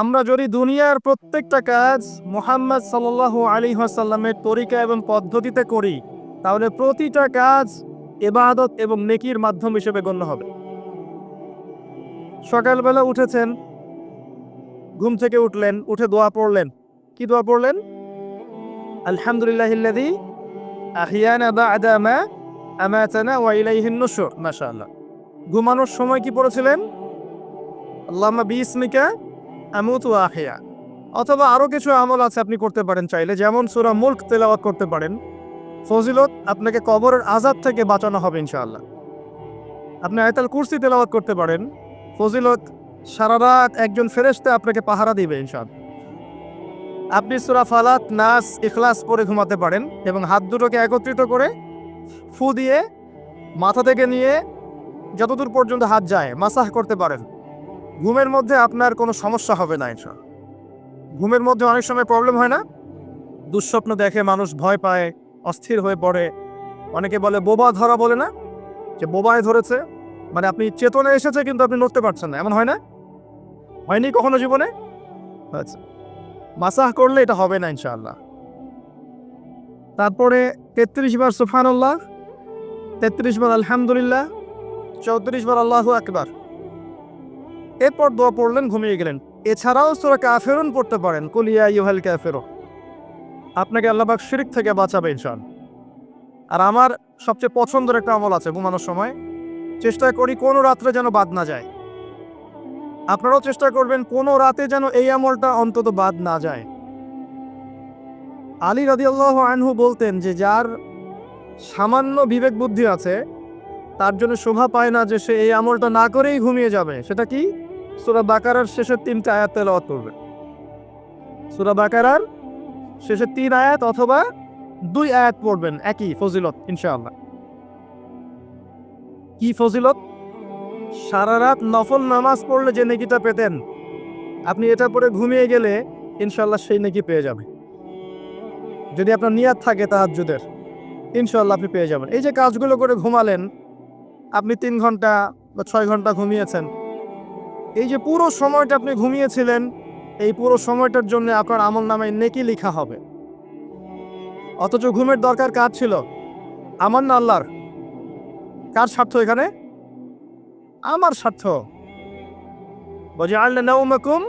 আমরা যদি দুনিয়ার প্রত্যেকটা কাজ মোহাম্মদ সাল্লাল্লাহু আলী আসাল্লামের তরিকা এবং পদ্ধতিতে করি, তাহলে প্রতিটা কাজ এবাদত এবং নেকির মাধ্যম হিসেবে গণ্য হবে। সকালবেলা উঠেছেন, ঘুম থেকে উঠলেন, উঠে দোয়া পড়লেন। কি দোয়া পড়লেন? মাশাআল্লাহ। ঘুমানোর সময় কি পড়েছিলেন? আল্লাহুম্মা বিইসমিকা আমুতু ওয়া আহইয়া অথবা আরও কিছু আমল আছে আপনি করতে পারেন চাইলে, যেমন সূরা মুলক তেলাওয়াত করতে পারেন। ফজিলত, আপনাকে কবরের আজাদ থেকে বাঁচানো হবে ইনশাআল্লাহ। আপনি আয়তাল কুরসি তেলাওয়াত করতে পারেন। ফজিলত, সারা রাত একজন ফেরেশতা আপনাকে পাহারা দিবে ইনশাআল্লাহ। আপনি সূরা ফালাত নাস, ইখলাস পড়ে ঘুমাতে পারেন এবং হাত দুটোকে একত্রিত করে ফু দিয়ে, মাথা থেকে নিয়ে যতদূর পর্যন্ত হাত যায়, মাসাহ করতে পারেন। ঘুমের মধ্যে আপনার কোনো সমস্যা হবে না ইনশাল ঘুমের মধ্যে অনেক সময় প্রবলেম হয় না? দুঃস্বপ্ন দেখে মানুষ ভয় পায়, অস্থির হয়ে পড়ে। অনেকে বলে, বোবা ধরা বলে না? যে বোবায় ধরেছে মানে আপনি চেতনে এসেছে কিন্তু আপনি নড়তে পারছেন না। এমন হয় না? হয়নি কখনো জীবনে? আচ্ছা। মাসাহ করলে এটা হবে না, ইনশাআল্লাহ। তারপরে তেত্রিশ বার সুফানুল্লাহ তেত্রিশ বার আলহামদুলিল্লাহ, চৌত্রিশ বার আল্লাহু আকবার। এরপর দোয়া পড়লেন, ঘুমিয়ে গেলেন। এছাড়াও সুরা কাফেরুন পড়তে পারেন। কুলিয়া ইউহাল কাফেরো। আপনাকে আল্লাহবাক শিরিক থেকে বাঁচাবে ইনশাল আর আমার সবচেয়ে পছন্দের একটা আমল আছে ঘুমানোর সময়। চেষ্টা করি কোনো রাত্রে যেন বাদ না যায়। আপনারাও চেষ্টা করবেন কোনো রাতে যেন এই আমলটা অন্তত বাদ না যায়। আলী রাদিয়াল্লাহু আনহু বলতেন যে, যার সামান্য বিবেক বুদ্ধি আছে, তার জন্য শোভা পায় না যে সে এই আমলটা না করেই ঘুমিয়ে যাবে। সেটা কি? সুরা বাকারার শেষের তিনটা আয়াত তেলাওয়াত করবে। সুরা বাকারার শেষের তিন আয়াত অথবা দুই আয়াত পড়বেন, একই ফজিলত, ইনশাআল্লাহ। কি ফজিলত? সারা রাত নফল নামাজ পড়লে যে নেকিটা পেতেন, আপনি এটা পরে ঘুমিয়ে গেলে ইনশাল্লাহ সেই নেকি পেয়ে যাবে যদি আপনার নিয়াত থাকে তাহাজ্জুদের ইনশাল্লাহ আপনি পেয়ে যাবেন। এই যে কাজগুলো করে ঘুমালেন, আপনি তিন ঘণ্টা বা ছয় ঘণ্টা ঘুমিয়েছেন এই যে পুরো সময়টা আপনি ঘুমিয়েছিলেন, এই পুরো সময়টার জন্য আপনার আমল নামে নেকি লেখা হবে। অথচ ঘুমের দরকার কার ছিল? আমার না আল্লাহর? কার স্বার্থ এখানে? আমার স্বার্থ। বজে আল্লাহ নৌমকুম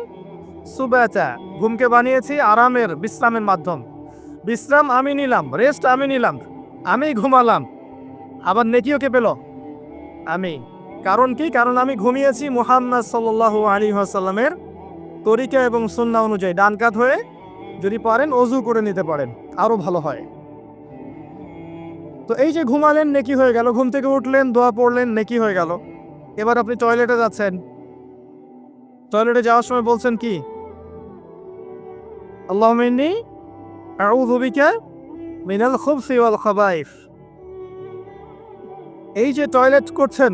সুবাতা। ঘুমকে বানিয়েছি আরামের, বিশ্রামের মাধ্যম। বিশ্রাম আমি নিলাম রেস্ট আমি নিলাম, আমি ঘুমালাম। আবার নেকিও কে পেল? আমি। কারণ কি? কারণ আমি ঘুমিয়েছি মুহাম্মদ সাল্লাল্লাহু আলী আসাল্লামের তরিকা এবং সুন্না অনুযায়ী। ডান কাত হয়ে যদি পারেন অজু করে নিতে পারেন আরও ভালো হয়। তো এই যে ঘুমালেন, নেকি হয়ে গেল। ঘুম থেকে উঠলেন, দোয়া পড়লেন, নেকি হয়ে গেল। এবার আপনি টয়লেটে যাচ্ছেন। টয়লেটে যাওয়ার সময় বলছেন কি? আল্লাহ মিন্নি আউযু বিকা মিনাল খুবসি ওয়াল খাবাইফ এই যে টয়লেট করছেন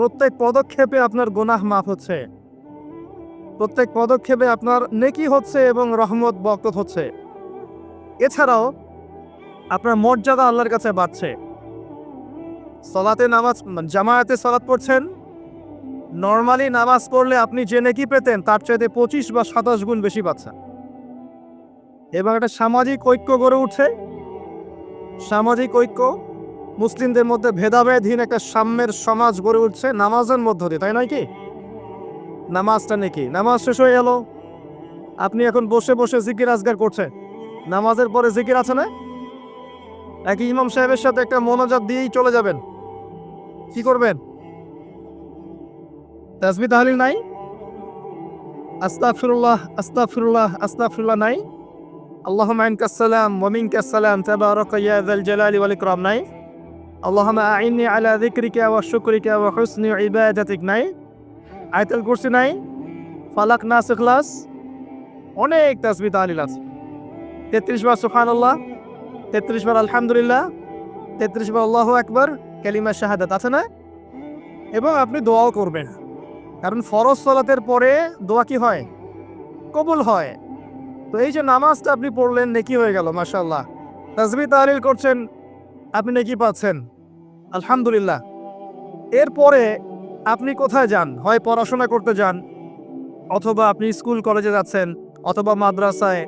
প্রত্যেক পদক্ষেপে আপনার গুনাহ মাফ হচ্ছে। প্রত্যেক পদক্ষেপে আপনার নেকি হচ্ছে এবং রহমত, বরকত হচ্ছে। এছাড়াও, আপনার মর্যাদা আল্লাহর কাছে বাড়ছে। সলাতে নামাজ, জামায়াতে সলাৎ পড়ছেন। নর্মালি নামাজ পড়লে আপনি যে নেকি পেতেন, তার চাইতে পঁচিশ বা সাতাশ গুণ বেশি পাচ্ছেন এবং একটা সামাজিক ঐক্য গড়ে উঠছে। সামাজিক ঐক্য মুসলিমদের মধ্যে ভেদাভেদহীন একটা সাম্যের সমাজ গড়ে উঠছে নামাজের মধ্য দিয়ে, তাই নয় কি? নামাজটা নাকি নামাজ শেষ হয়ে গেল আপনি এখন বসে বসে জিকির আজগার করছে নামাজের পরে জিকির আছে না? একই ইমাম সাহেবের সাথে একটা মনোজাত দিয়েই চলে যাবেন। কি করবেন? তাসবি তাহলিল নাই? আস্তাগফিরুল্লাহ আস্তাগফিরুল্লাহ আস্তাগফিরুল্লাহ নাই? আল্লাহুম্মা আনকাস সালাম, ওয়া মিনকাস সালাম, তাবারাকা ইয়া যাল জালালি ওয়াল ইকরাম নাই? আল্লাহুম্মা আইন্নি আলা যিকরিকা ওয়া শুকরিকা ওয়া হুসনি ইবাদাতিক, নাই? আয়াতুল কুরসি নাই? ফালাক নাস ইখলাস? অনেক তাসবি তাহলিল আছে। তেত্রিশ বার সুফান আল্লাহ তেত্রিশ বার আলহামদুলিল্লাহ, তেত্রিশ বার আল্লাহ একবার কালিমা শাহাদাত, আছে না? এবং আপনি দোয়াও করবেন। কারণ ফরজ সলাতের পরে দোয়া কি হয়? কবুল হয়। তো এই যে নামাজটা আপনি পড়লেন, নেকি হয়ে গেল মাশাল্লাহ তাসবি তাহলিল করছেন আপনি নেকি পাচ্ছেন? আলহামদুলিল্লাহ। এরপরে আপনি কোথায় যান? হয় পড়াশোনা করতে যান, অথবা আপনি স্কুল কলেজে যাচ্ছেন, অথবা মাদ্রাসায়,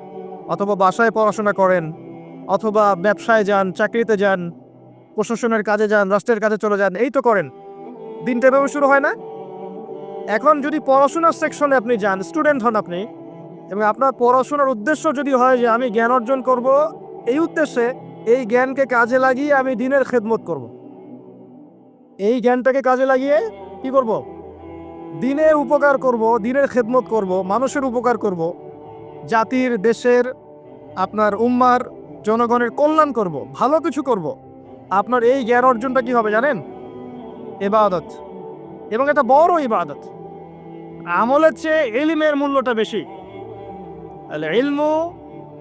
অথবা বাসায় পড়াশোনা করেন, অথবা ব্যবসায় যান, চাকরিতে যান, প্রশাসনের কাজে যান, রাষ্ট্রের কাজে চলে যান, এই তো করেন। দিনটা এভাবে শুরু হয় না? এখন যদি পড়াশোনার সেকশনে আপনি যান, স্টুডেন্ট হন আপনি, এবং আপনার পড়াশোনার উদ্দেশ্য যদি হয় যে আমি জ্ঞান অর্জন করব, এই উদ্দেশ্যে এই জ্ঞানকে কাজে লাগিয়ে আমি দিনের খেদমত করব। এই জ্ঞানটাকে কাজে লাগিয়ে কি করব? দিনের উপকার করব, দিনের খেদমত করব, মানুষের উপকার করব, জাতির, দেশের, আপনার উম্মার, জনগণের কল্যাণ করব, ভালো কিছু করব। আপনার এই জ্ঞান অর্জনটা কি হবে জানেন? এবাদত এবং এটা বড় ইবাদত। আমলের চেয়ে এলিমের মূল্যটা বেশি।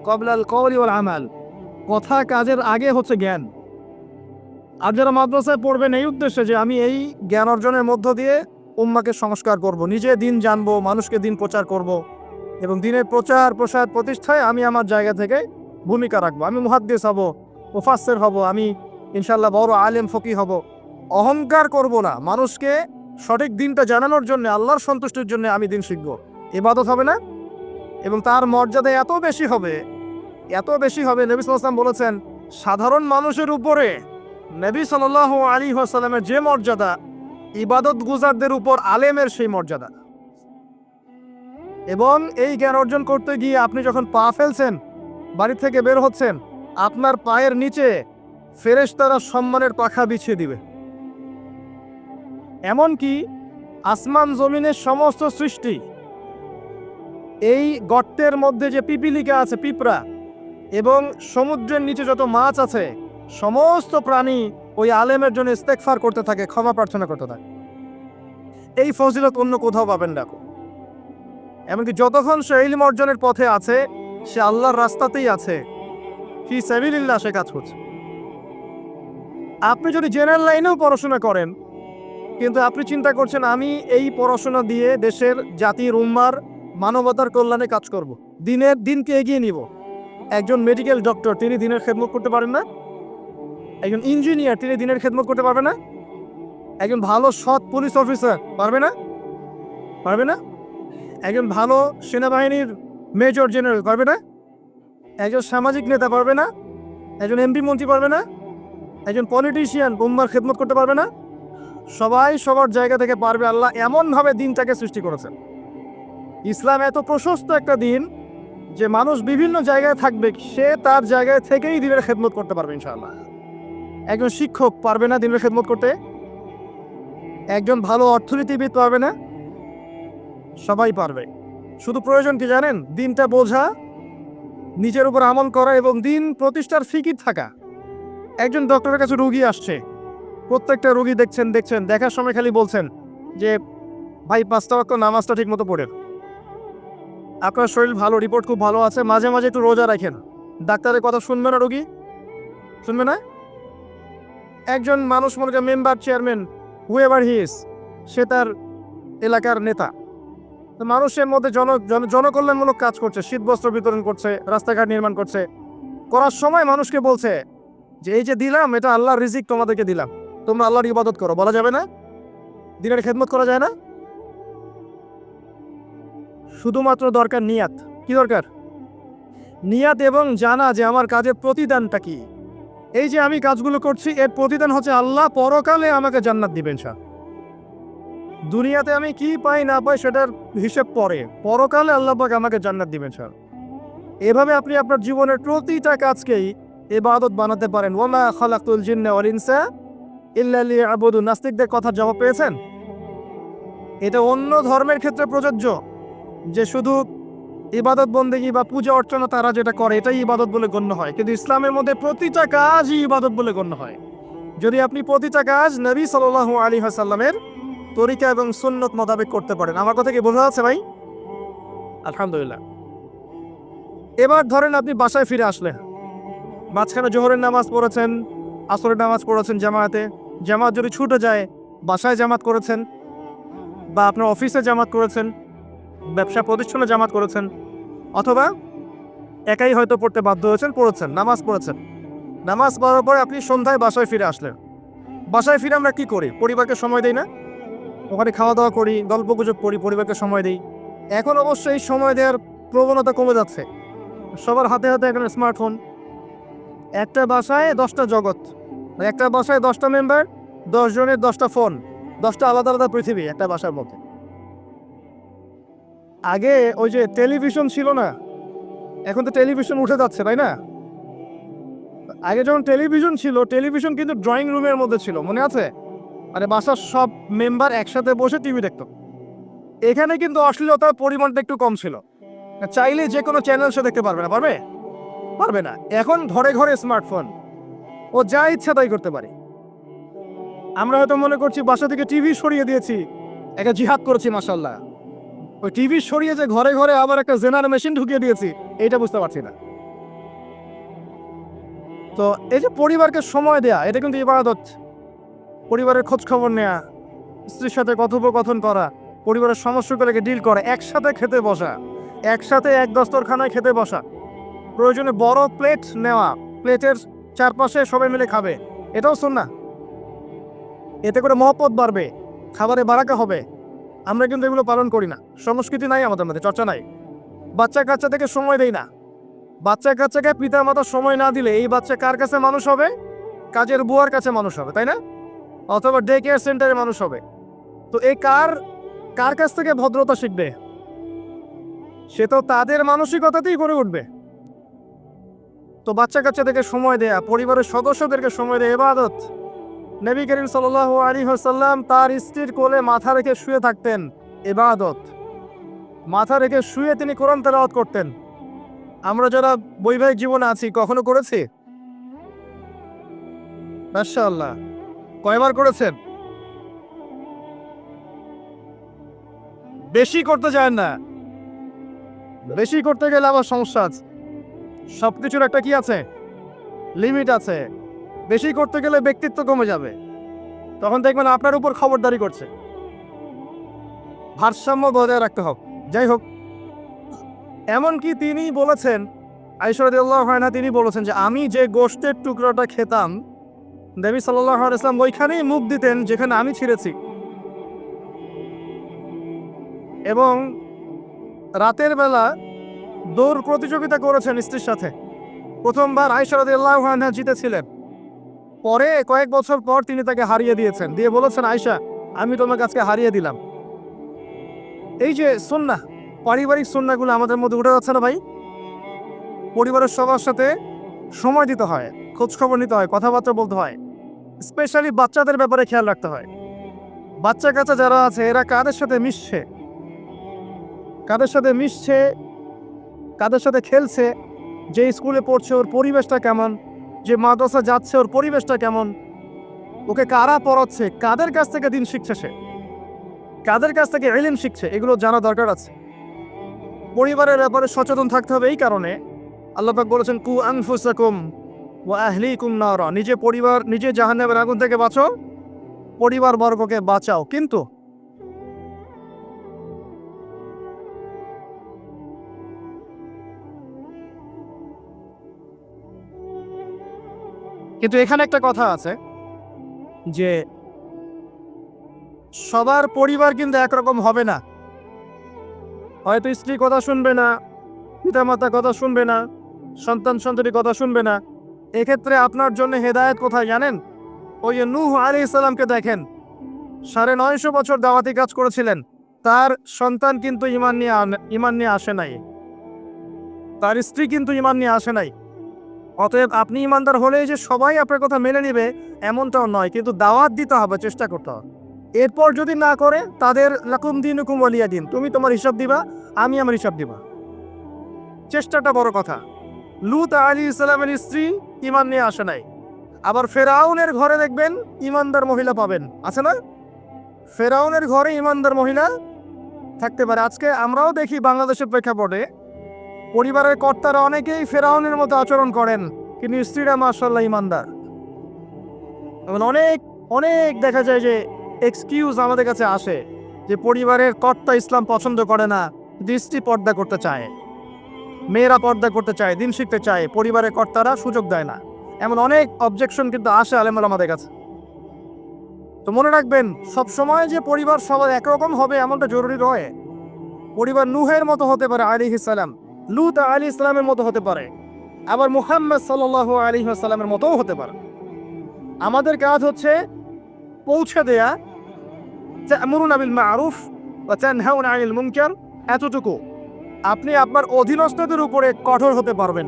কবলাল ওয়াল আমাল। কথা কাজের আগে হচ্ছে জ্ঞান। আর যারা মাদ্রাসায় পড়বেন এই উদ্দেশ্যে যে আমি এই জ্ঞান অর্জনের মধ্য দিয়ে উম্মাকে সংস্কার করব, নিজে দিন জানব, মানুষকে দিন প্রচার করব এবং দিনের প্রচার, প্রসার, প্রতিষ্ঠায় আমি আমার জায়গা থেকে ভূমিকা রাখব। আমি মুহাদ্দিস হব, মুফাসসির হব, আমি ইনশাল্লাহ বড় আলেম ফকি হব। অহংকার করব না। মানুষকে সঠিক দিনটা জানানোর জন্য, আল্লাহর সন্তুষ্টির জন্য আমি দিন শিখব। ইবাদত হবে না এবং তার মর্যাদা এত বেশি হবে এত বেশি হবে নবী সাল্লাম বলেছেন, সাধারণ মানুষের উপরে নবী সাল আলী আসাল্লামের যে মর্যাদা, ইবাদত গুজারদের উপর আলেমের সেই মর্যাদা। এবং এই জ্ঞান অর্জন করতে গিয়ে আপনি যখন পা ফেলছেন, বাড়ি থেকে বের হচ্ছেন, আপনার পায়ের নিচে ফেরেশতারা সম্মানের পাখা বিছিয়ে দিবে। এমনকি আসমান জমিনের সমস্ত সৃষ্টি, এই গর্তের মধ্যে যে পিপিলিকা আছে, পিঁপড়া এবং সমুদ্রের নিচে যত মাছ আছে, সমস্ত প্রাণী ওই আলেমের জন্য ইস্তেকফার করতে থাকে, ক্ষমা প্রার্থনা করতে থাকে। এই ফজিলত অন্য কোথাও পাবেন না এমনকি যতক্ষণ সে ইলম অর্জনের পথে আছে, সে আল্লাহর রাস্তাতেই আছে। ফি সাবিলিল্লাহ সে কাজ করছে। আপনি যদি জেনারেল লাইনেও পড়াশোনা করেন, কিন্তু আপনি চিন্তা করছেন, আমি এই পড়াশোনা দিয়ে দেশের জাতির উম্মার মানবতার কল্যাণে কাজ করব। দিনের দিনকে এগিয়ে নিব একজন মেডিকেল ডক্টর তিনি দিনের খেদমত করতে পারেন না। একজন ইঞ্জিনিয়ার তিনি দিনের খেদমত করতে পারবে না। একজন ভালো সৎ পুলিশ অফিসার পারবে না? পারবে না? একজন ভালো সেনাবাহিনীর মেজর জেনারেল পারবে না? একজন সামাজিক নেতা পারবে না? একজন এমপি মন্ত্রী পারবে না? একজন পলিটিশিয়ান উম্মার খেদমত করতে পারবে না? সবাই সবার জায়গা থেকে পারবে। আল্লাহ এমনভাবে দিনটাকে সৃষ্টি করেছেন। ইসলাম এত প্রশস্ত একটা দিন যে মানুষ বিভিন্ন জায়গায় থাকবে, সে তার জায়গায় থেকেই দিনের খেদমত করতে পারবে ইনশাআল্লাহ। একজন শিক্ষক পারবে না দিনের খেদমত করতে? একজন ভালো অর্থনীতিবিদ পারবে না? সবাই পারবে। শুধু প্রয়োজন কি জানেন? দিনটা বোঝা, নিজের উপর আমল করা এবং দিন প্রতিষ্ঠার ফিকির থাকা। একজন ডক্টরের কাছে রুগী আসছে। প্রত্যেকটা রুগী দেখছেন দেখছেন, দেখার সময় খালি বলছেন যে, ভাই, পাঁচটা বাক্য নামাজটা ঠিক মতো পড়েন। আপনার শরীর ভালো রিপোর্ট খুব ভালো আছে, মাঝে মাঝে একটু রোজা রাখেন। ডাক্তারের কথা শুনবে না রোগী? শুনবে না? একজন মানুষ মনে করেন মেম্বার চেয়ারম্যান হুয়েভার হিস সে তার এলাকার নেতা। মানুষের মধ্যে জন, জন- জনকল্যাণমূলক কাজ করছে শীতবস্ত্র বিতরণ করছে, রাস্তাঘাট নির্মাণ করছে। করার সময় মানুষকে বলছে যে, এই যে দিলাম, এটা আল্লাহর রিজিক তোমাদেরকে দিলাম। তোমরা আল্লাহর ইবাদত করো। বলা যাবে না? দিনের খেদমত করা যায় না? শুধুমাত্র দরকার নিয়াত। কি দরকার? নিয়াত এবং জানা যে আমার কাজের প্রতিদানটা কি। এই যে আমি কাজগুলো করছি, এর প্রতিদান হচ্ছে আল্লাহ পরকালে আমাকে জান্নাত দিবেন স্যার দুনিয়াতে আমি কি পাই, না পাই সেটার হিসেব পরে। পরকালে আল্লাহ পাক আমাকে জান্নাত দিবেন স্যার এভাবে আপনি আপনার জীবনের প্রতিটা কাজকেই ইবাদত বানাতে পারেন। ওমা খালাকুল জিন্না ওয়াল ইনসা ইল্লা লিয়াবুদু নাস্তিকদের কথা জবাব পেয়েছেন? এটা অন্য ধর্মের ক্ষেত্রে প্রযোজ্য। যে শুধু ইবাদত বন্দেগি বা পূজা অর্চনা তারা যেটা করে এটাই ইবাদত বলে গণ্য হয়। কিন্তু ইসলামের মধ্যে প্রতিটা কাজই ইবাদত বলে গণ্য হয়। যদি আপনি প্রতিটা কাজ নবী সাল আলী হাসাল্লামের তরিকা এবং সুন্নত মোতাবেক করতে পারেন। আমার কথা কি বোঝা যাচ্ছে ভাই? আলহামদুলিল্লাহ। এবার ধরেন আপনি বাসায় ফিরে আসলেন। মাঝখানে জোহরের নামাজ পড়েছেন আসরের নামাজ পড়েছেন জামায়াতে। জামাত যদি ছুটে যায় বাসায় জামাত করেছেন বা আপনার অফিসে জামাত করেছেন ব্যবসা প্রতিষ্ঠানে জামাত করেছেন, অথবা একাই হয়তো পড়তে বাধ্য হয়েছেন, পড়েছেন, নামাজ পড়েছেন। নামাজ পড়ার পরে আপনি সন্ধ্যায় বাসায় ফিরে আসলেন। বাসায় ফিরে আমরা কি করি? পরিবারকে সময় দেই না? ওখানে খাওয়া দাওয়া করি গল্প গুজব করি, পরিবারকে সময় দিই। এখন অবশ্য এই সময় দেওয়ার প্রবণতা কমে যাচ্ছে। সবার হাতে হাতে এখন স্মার্টফোন একটা বাসায় দশটা জগৎ। মানে একটা বাসায় দশটা মেম্বার দশ জনের দশটা ফোন দশটা আলাদা আলাদা পৃথিবী একটা বাসার মধ্যে। আগে ওই যে টেলিভিশন ছিল না, এখন তো টেলিভিশন উঠে যাচ্ছে, তাই না? আগে যখন টেলিভিশন ছিল টেলিভিশন কিন্তু ড্রয়িং রুমের মধ্যে ছিল, মনে আছে? মানে বাসার সব মেম্বার একসাথে বসে টিভি দেখতো। এখানে কিন্তু অশ্লীলতার পরিমাণটা একটু কম ছিল। চাইলে যে কোনো চ্যানেল সে দেখতে পারবে না, পারবে? পারবে না। এখন ঘরে ঘরে স্মার্টফোন ও যা ইচ্ছা তাই করতে পারে। আমরা হয়তো মনে করছি বাসা থেকে টিভি সরিয়ে দিয়েছি। একটা জিহাদ করেছি মাসাল্লাহ ওই টিভি সরিয়ে যে ঘরে ঘরে আবার একটা জেনার মেশিন ঢুকিয়ে দিয়েছি, এইটা বুঝতে পারছি না। তো এই যে পরিবারকে সময় দেয়া, এটা কিন্তু ইবাদত। পরিবারের খোঁজ খবর নেয়া, স্ত্রীর সাথে কথোপকথন করা, পরিবারের সমস্যাগুলোকে ডিল করা, একসাথে খেতে বসা, একসাথে এক দস্তরখানায় খেতে বসা। প্রয়োজনে বড় প্লেট নেওয়া প্লেটের চারপাশে সবাই মিলে খাবে। এটাও শোন না এতে করে মহব্বত বাড়বে, খাবারে বারাকা হবে আমরা কিন্তু এগুলো পালন করি না। সংস্কৃতি নাই আমাদের মধ্যে, চর্চা নাই। বাচ্চা কাচ্চা থেকে সময় দেই না। বাচ্চা কাচ্চাকে পিতা মাতা সময় না দিলে এই বাচ্চা কার কাছে মানুষ হবে? কাজের বুয়ার কাছে মানুষ হবে, তাই না? অথবা ডে কেয়ার সেন্টারে মানুষ হবে। তো এই কার কার কাছ থেকে ভদ্রতা শিখবে? সে তো তাদের মানসিকতাতেই গড়ে উঠবে। তো বাচ্চা কাচ্চাদেরকে সময় দেয়া, পরিবারের সদস্যদেরকে সময় দেয়া, এবাদত। নবী করিম সাল আলী হাসাল্লাম তার স্ত্রীর কোলে মাথা রেখে শুয়ে থাকতেন এবাদত মাথা রেখে শুয়ে তিনি কোরআন তেলাওয়াত করতেন। আমরা যারা বৈবাহিক জীবনে আছি, কখনো করেছি? মাশাআল্লাহ। কয়বার করেছেন? বেশি করতে যায় না। বেশি করতে গেলে আবার সমস্যা আছে। সব কিছুর একটা কি আছে? লিমিট আছে। বেশি করতে গেলে ব্যক্তিত্ব কমে যাবে। তখন দেখবেন আপনার উপর খবরদারি করছে। ভারসাম্য বজায় রাখতে হোক যাই হোক, এমনকি তিনি বলেছেন আইসরদুল্লাহ হয় না তিনি বলেছেন যে, আমি যে গোষ্ঠের টুকরোটা খেতাম দেবী সাল্লাহ ইসলাম ওইখানেই মুখ দিতেন যেখানে আমি ছিঁড়েছি। এবং রাতের বেলা দৌড় প্রতিযোগিতা করেছেন স্ত্রীর সাথে। প্রথমবার আয়সারদুল্লাহ হানহা জিতেছিলেন। পরে কয়েক বছর পর তিনি তাকে হারিয়ে দিয়েছেন। দিয়ে বলেছেন আয়সা আমি তোমাকে আজকে হারিয়ে দিলাম। এই যে সন্না পারিবারিক সন্নাগুলো আমাদের মধ্যে উঠে যাচ্ছে না ভাই? পরিবারের সবার সাথে সময় দিতে হয় খোঁজ খবর নিতে হয়, কথাবার্তা বলতে হয়। স্পেশালি বাচ্চাদের ব্যাপারে খেয়াল রাখতে হয়। বাচ্চা কাচ্চা যারা আছে, এরা কাদের সাথে মিশছে? কাদের সাথে মিশছে? কাদের সাথে খেলছে? যে স্কুলে পড়ছে, ওর পরিবেশটা কেমন? যে মাদ্রাসা যাচ্ছে, ওর পরিবেশটা কেমন? ওকে কারা পড়াচ্ছে? কাদের কাছ থেকে দিন শিখছে সে? কাদের কাছ থেকে এলিম শিখছে? এগুলো জানা দরকার আছে। পরিবারের ব্যাপারে সচেতন থাকতে হবে এই কারণে। আল্লাপাক বলেছেন, কু আনফুসাকুম ও আহলিকুম নারা। নিজে পরিবার, নিজে জাহান্নাবের আগুন থেকে বাঁচো পরিবার বর্গকে বাঁচাও। কিন্তু কিন্তু এখানে একটা কথা আছে যে সবার পরিবার কিন্তু একরকম হবে না। হয়তো স্ত্রী কথা শুনবে না, পিতামাতা কথা শুনবে না, সন্তান সন্ততি কথা শুনবে না। এক্ষেত্রে আপনার জন্য হেদায়েত কোথায় জানেন? ওই যে নূহ আলী ইসলামকে দেখেন। সাড়ে নয়শো বছর দাওয়াতি কাজ করেছিলেন। তার সন্তান কিন্তু ইমান নিয়ে ইমান নিয়ে আসে নাই। তার স্ত্রী কিন্তু ইমান নিয়ে আসে নাই। অতএব আপনি ইমানদার হলেই যে সবাই আপনার কথা মেনে নেবে, এমনটাও নয়, কিন্তু দাওয়াত দিতে হবে, চেষ্টা করতে হবে। এরপর যদি না করে, তাদের লাকুম দিন হুকুম আলিয়া দিন, তুমি তোমার হিসাব দিবা, আমি আমার হিসাব দিবা। চেষ্টাটা বড় কথা। লুত আলী ইসলামের স্ত্রী ইমান নিয়ে আসে নাই। আবার ফেরাউনের ঘরে দেখবেন ইমানদার মহিলা পাবেন। আছে না? ফেরাউনের ঘরে ইমানদার মহিলা থাকতে পারে। আজকে আমরাও দেখি বাংলাদেশের প্রেক্ষাপটে পরিবারের কর্তারা অনেকেই ফেরাউনের মতো আচরণ করেন, কিন্তু স্ত্রীরা মাসাল্লাহ ইমানদার। এবং অনেক অনেক দেখা যায় যে এক্সকিউজ আমাদের কাছে আসে যে পরিবারের কর্তা ইসলাম পছন্দ করে না, দৃষ্টি পর্দা করতে চায়। মেয়েরা পর্দা করতে চায়, দিন শিখতে চায়, পরিবারের কর্তারা সুযোগ দেয় না। এমন অনেক অবজেকশন কিন্তু আসে আলেমাল আমাদের কাছে। তো মনে রাখবেন সব সময় যে পরিবার সবার একরকম হবে এমনটা জরুরি নয়। পরিবার নুহের মতো হতে পারে আলী ইসালাম লুত আলী ইসলামের মতো হতে পারে। আবার মুহাম্মদ সাল আলী সাল্লামের মতোও হতে পারে। আমাদের কাজ হচ্ছে পৌঁছে দেয়া, তা'মুরুনা বিল মা'রুফ ওয়া তানহাউনা আনিল মুনকার। এতটুকু। আপনি আপনার অধীনস্থদের উপরে কঠোর হতে পারবেন,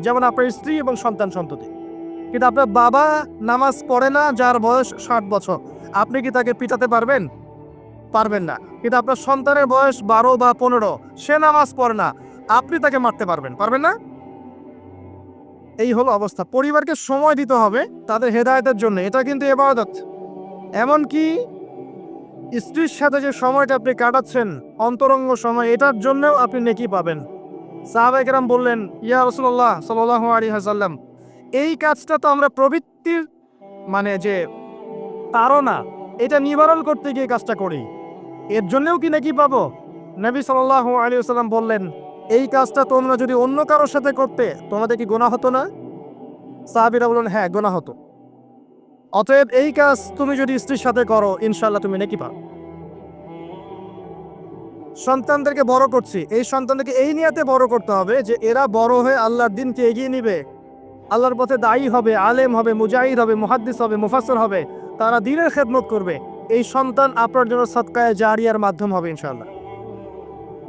যেমন আপনার স্ত্রী এবং সন্তান সন্ততি। কিন্তু আপনার বাবা নামাজ পড়ে না, যার বয়স ষাট বছর, আপনি কি তাকে পিটাতে পারবেন? পারবেন না। কিন্তু আপনার সন্তানের বয়স বারো বা পনেরো, সে নামাজ পড়ে না আপনি তাকে মারতে পারবেন পারবেন না? এই হলো অবস্থা। পরিবারকে সময় দিতে হবে তাদের হেদায়তের জন্য। এটা কিন্তু এবাদত। এমনকি স্ত্রীর সাথে যে সময়টা আপনি কাটাচ্ছেন, অন্তরঙ্গ সময়, এটার জন্যও আপনি নেকি পাবেন। সাহাবাইকেরাম বললেন, ইয়া রসুল্লাহ সাল্লাহ আলী হাসাল্লাম এই কাজটা তো আমরা প্রবৃত্তির মানে যে তারা এটা নিবারণ করতে গিয়ে কাজটা করি। এর জন্যও কি নাকি পাবো? নবী সাল্লাহ আলী সাল্লাম বললেন এই কাজটা তোমরা যদি অন্য কারোর সাথে করতে, তোমাদের কি গোনা হতো না? সাহাবিরা বললেন হ্যাঁ গোনা হতো। অতএব এই কাজ তুমি যদি স্ত্রীর সাথে করো ইনশাল্লাহ তুমি নাকি পাও সন্তানদেরকে বড় করছি। এই সন্তানদেরকে এই নিয়াতে বড় করতে হবে যে, এরা বড় হয়ে আল্লাহর দিনকে এগিয়ে নিবে। আল্লাহর পথে দায়ী হবে, আলেম হবে, মুজাহিদ হবে, মুহাদ্দিস হবে, মুফাসসর হবে। তারা দিনের খেদমত করবে। এই সন্তান আপনার জন্য সৎকায় জারিয়ার মাধ্যম হবে ইনশাল্লাহ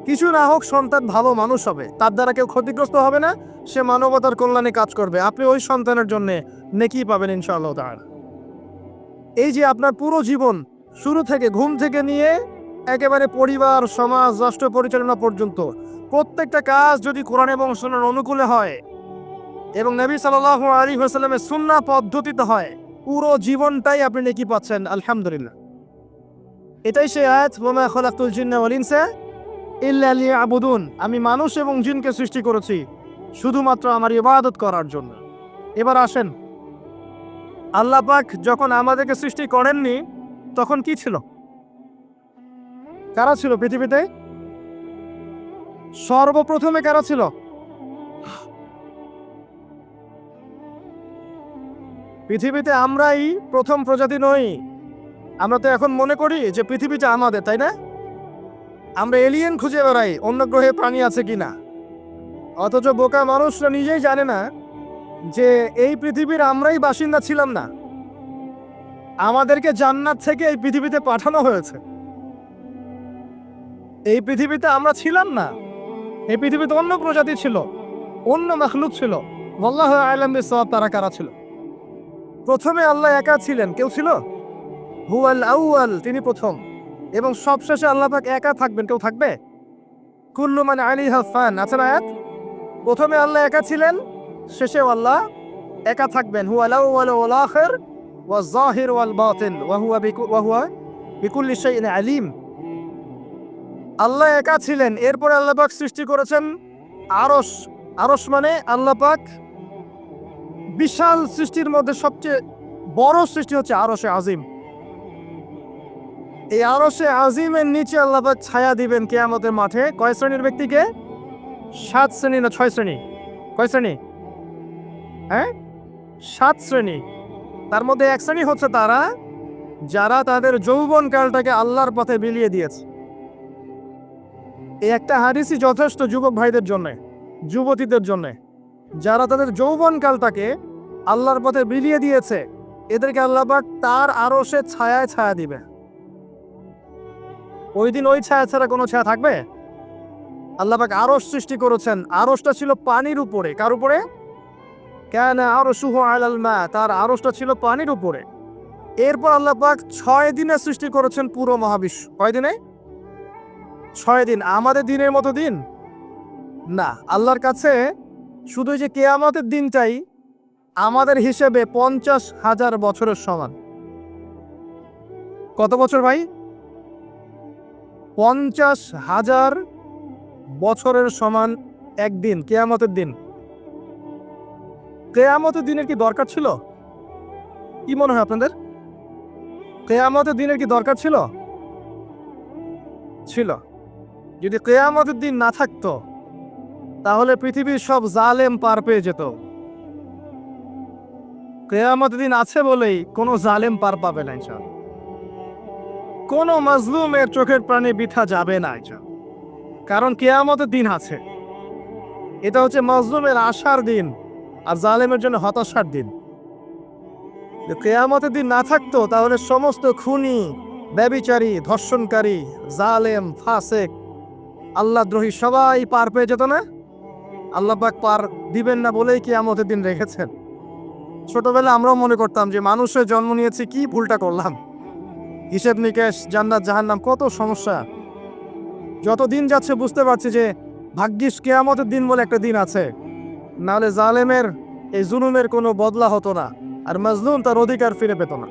কিছু না হোক সন্তান ভালো মানুষ হবে। তার দ্বারা কেউ ক্ষতিগ্রস্ত হবে না, সে মানবতার কল্যাণে কাজ করবে। আপনি ওই সন্তানের জন্য নেকি পাবেন ইনশাআল্লাহ তার এই যে আপনার পুরো জীবন, শুরু থেকে ঘুম থেকে নিয়ে একেবারে পরিবার, সমাজ, রাষ্ট্র পরিচালনা পর্যন্ত প্রত্যেকটা কাজ যদি কোরআন এবং সুন্নার অনুকূলে হয় এবং নবী সাল্লাহ আলী হাসাল্লামের সুন্না পদ্ধতিতে হয়, পুরো জীবনটাই আপনি নেকি পাচ্ছেন, আলহামদুলিল্লাহ। এটাই সে আয়াত ওমা খলাকুল জিন্না ওয়াল ইনসা ইল্লা লিয়াবুদুন, আমি মানুষ এবং জিনকে সৃষ্টি করেছি, শুধুমাত্র আমার ইবাদত করার জন্য। এবার আসেন। আল্লাহ পাক যখন আমাদেরকে সৃষ্টি করেননি, তখন কি ছিল? কারা ছিল পৃথিবীতে? সর্বপ্রথমে কারা ছিল? পৃথিবীতে আমরাই প্রথম প্রজাতি নই। আমরা তো এখন মনে করি যে পৃথিবীটা আমাদের, তাই না? আমরা এলিয়েন খুঁজে বেড়াই, অন্য গ্রহে প্রাণী আছে কি না অথচ বোকা মানুষরা নিজেই জানে না যে এই পৃথিবীর আমরাই বাসিন্দা ছিলাম না। আমাদেরকে জান্নাত থেকে এই পৃথিবীতে পাঠানো হয়েছে। এই পৃথিবীতে আমরা ছিলাম না। এই পৃথিবীতে অন্য প্রজাতি ছিল, অন্য মখলুক ছিল। আল্লাহ আলম সব তারা কারা ছিল? প্রথমে আল্লাহ একা ছিলেন, কেউ ছিল? হুয়াল আউয়াল, তিনি প্রথম। এবং সবশেষে আল্লাহ পাক একা থাকবেন, কেউ থাকবে? কুল্লু মানে আলী হাফান আছে না আয়াত? প্রথমে আল্লাহ একা ছিলেন, শেষেও আল্লাহ একা থাকবেন। ওয়াল আখির ওয়া জাহির ওয়াল বাতিন, ওয়া বিকু, ওয়া হুয়া বিকুল্লি আলিম। আল্লাহ একা ছিলেন, এরপরে আল্লাহ পাক সৃষ্টি করেছেন আরস আরস মানে আল্লাহ পাক বিশাল সৃষ্টির মধ্যে সবচেয়ে বড় সৃষ্টি হচ্ছে আরশে আজিম। এই আরশে আজিমের নিচে আল্লাপাক ছায়া দিবেন কেয়ামতের মাঠে। কয় শ্রেণির ব্যক্তিকে? সাত শ্রেণি না ছয় শ্রেণি? কয় শ্রেণি? হ্যাঁ? সাত শ্রেণি। তার মধ্যে এক শ্রেণি হচ্ছে তারা যারা তাদের যৌবন কালটাকে আল্লাহর পথে বিলিয়ে দিয়েছে। এই একটা হাদিসই যথেষ্ট যুবক ভাইদের জন্যে, যুবতীদের জন্যে। যারা তাদের যৌবন কালটাকে আল্লাহর পথে বিলিয়ে দিয়েছে, এদেরকে আল্লাহবাক তার আরও সে ছায়ায় ছায়া দিবে ওই দিন ওই ছায়া ছাড়া কোনো ছায়া থাকবে? আল্লাহবাক আরস সৃষ্টি করেছেন। আরসটা ছিল পানির উপরে। কার উপরে? কেন আরও সুহ আলাল মা। তার আরসটা ছিল পানির উপরে। এরপর আল্লাহ পাক ছয় দিনে সৃষ্টি করেছেন পুরো মহাবিশ্ব। কয় দিনে? ছয় দিন। আমাদের দিনের মতো দিন? না। আল্লাহর কাছে শুধু যে কেয়ামতের দিনটাই আমাদের হিসেবে পঞ্চাশ হাজার বছরের সমান। কত বছর ভাই? পঞ্চাশ হাজার বছরের সমান একদিন, কেয়ামতের দিন। কেয়ামতের দিনের কি দরকার ছিল? কি মনে হয় আপনাদের? কেয়ামতের দিনের কি দরকার ছিল? ছিল। যদি কেয়ামতের দিন না থাকতো, তাহলে পৃথিবীর সব জালেম পার পেয়ে যেত। কেয়ামতের দিন আছে বলেই কোনো জালেম পার পাবে না, ইনশাআল্লাহ। কোনো মাজলুমের চোখের প্রাণে বিথা যাবে না এটা কারণ কেয়ামতের দিন আছে। এটা হচ্ছে মজলুমের আশার দিন আর জালেমের জন্য হতাশার দিন। কেয়ামতের দিন না থাকতো, তাহলে সমস্ত খুনি, ব্যবিচারী, ধর্ষণকারী, জালেম, ফাসেক, আল্লাহদ্রোহী সবাই পার পেয়ে যেত না? আল্লাহবাক পার দিবেন না বলেই কেয়ামতের দিন রেখেছেন। ছোটবেলা আমরাও মনে করতাম যে, মানুষের জন্ম নিয়েছি, কি ভুলটা করলাম? হিসেব নিকেশ, জান্নাত, জাহান্নাম, কত সমস্যা। যত দিন যাচ্ছে বুঝতে পারছি যে ভাগ্যিস কেয়ামতের দিন বলে একটা দিন আছে। নাহলে জালেমের, এই জুলুমের কোনো বদলা হতো না, আর মজলুম তার অধিকার ফিরে পেত না।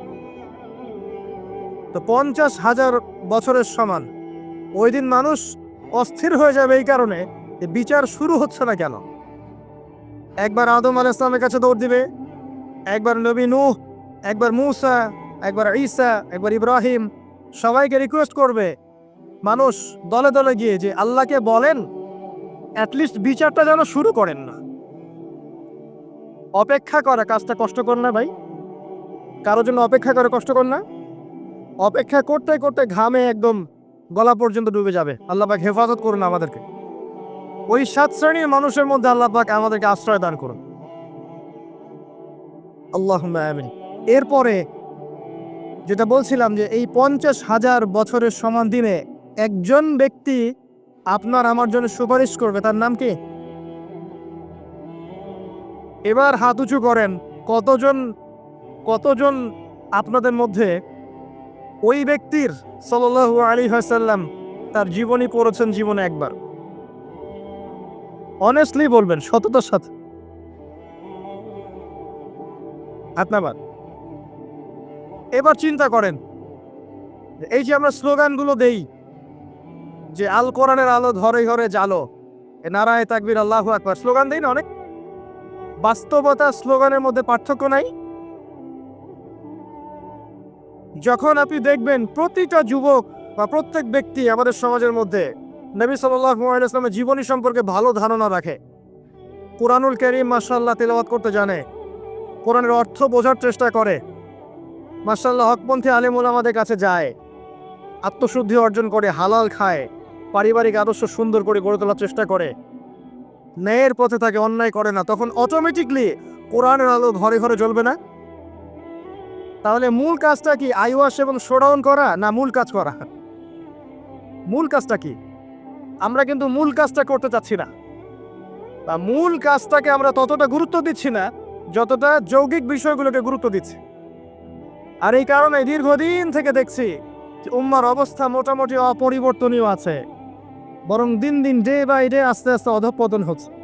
তো পঞ্চাশ হাজার বছরের সমান, ওই দিন মানুষ অস্থির হয়ে যাবে এই কারণে যে বিচার শুরু হচ্ছে না কেন? একবার আদম আল ইসলামের কাছে দৌড় দিবে, একবার নবী নূহ, একবার মুসা একবার ঈসা, একবার ইব্রাহিম, সবাইকে রিকোয়েস্ট করবে। মানুষ দলে দলে গিয়ে যে আল্লাহকে বলেন অ্যাটলিস্ট বিচারটা যেন শুরু করেন না। অপেক্ষা করা কাজটা কষ্টকর না ভাই। কারোর জন্য অপেক্ষা করে কষ্টকর না। অপেক্ষা করতে করতে ঘামে একদম গলা পর্যন্ত ডুবে যাবে। আল্লাহ পাক হেফাজত করুন আমাদেরকে। ওই সাত শ্রেণির মানুষের মধ্যে আল্লাহ পাক আমাদেরকে আশ্রয় দান করুন। আল্লাহ আমিন। এরপরে যেটা বলছিলাম যে এই পঞ্চাশ হাজার বছরের সমান দিনে একজন ব্যক্তি আপনার আমার জন্য সুপারিশ করবে, তার নাম কি? এবার হাত উঁচু করেন, কতজন কতজন আপনাদের মধ্যে ওই ব্যক্তির সাল্লাল্লাহু আলী হাসাল্লাম তার জীবনী পড়েছেন জীবনে একবার? অনেস্টলি বলবেন, সততার সাথে। আপনাবার এবার চিন্তা করেন। এই যে আমরা স্লোগানগুলো দেই, যে আল কোরআনের আলো ধরে ঘরে জালো এ নারায় তাকবির, আল্লাহ আকবার। স্লোগান দেই না অনেক? বাস্তবতা স্লোগানের মধ্যে পার্থক্য নাই? যখন আপনি দেখবেন প্রতিটা যুবক বা প্রত্যেক ব্যক্তি আমাদের সমাজের মধ্যে নবী সাল্লামের জীবনী সম্পর্কে ভালো ধারণা রাখে। কোরআনুল করিম মাসাল্লাহ তেলাওয়াত করতে জানে। কোরআনের অর্থ বোঝার চেষ্টা করে। মাসাল্লাহ হকপন্থী আলিমুল আমাদের কাছে যায়। আত্মশুদ্ধি অর্জন করে, হালাল খায়, পারিবারিক আদর্শ সুন্দর করে গড়ে তোলার চেষ্টা করে। ন্যায়ের পথে তাকে অন্যায় করে না, তখন অটোমেটিকলি কোরআনের আলো ঘরে ঘরে জ্বলবে না? তাহলে মূল কাজটা কি আইওয়াস এবং শোডাউন করা, না মূল কাজ করা? মূল কাজটা কি? আমরা কিন্তু মূল কাজটা করতে চাচ্ছি না। বা মূল কাজটাকে আমরা ততটা গুরুত্ব দিচ্ছি না, যতটা যৌগিক বিষয়গুলোকে গুরুত্ব দিচ্ছি। আর এই কারণে দীর্ঘদিন থেকে দেখছি যে উম্মার অবস্থা মোটামুটি অপরিবর্তনীয় আছে। বরং দিন দিন ডে বাই ডে আস্তে আস্তে অধঃপতন হচ্ছে।